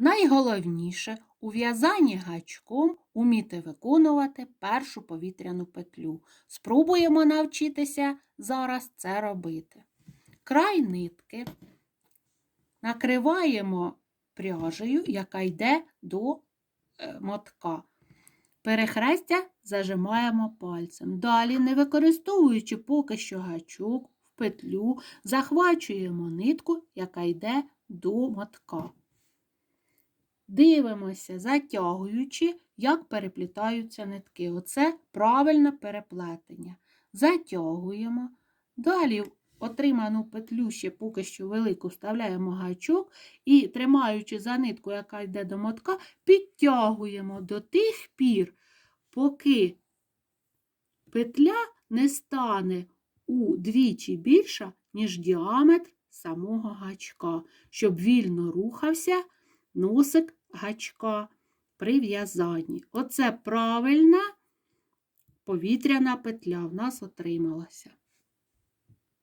Найголовніше у в'язанні гачком уміти виконувати першу повітряну петлю. Спробуємо навчитися зараз це робити. Край нитки накриваємо пряжею, яка йде до е, мотка. Перехрестя зажимаємо пальцем. Далі, не використовуючи поки що гачок в петлю, захвачуємо нитку, яка йде до мотка. Дивимося, затягуючи, як переплітаються нитки. Оце правильне переплетення. Затягуємо. Далі отриману петлю ще поки що велику вставляємо гачок і, тримаючи за нитку, яка йде до мотка, підтягуємо до тих пір, поки петля не стане удвічі більша, ніж діаметр самого гачка, щоб вільно рухався носик гачка при в'язанні. Оце правильна повітряна петля в нас отрималася.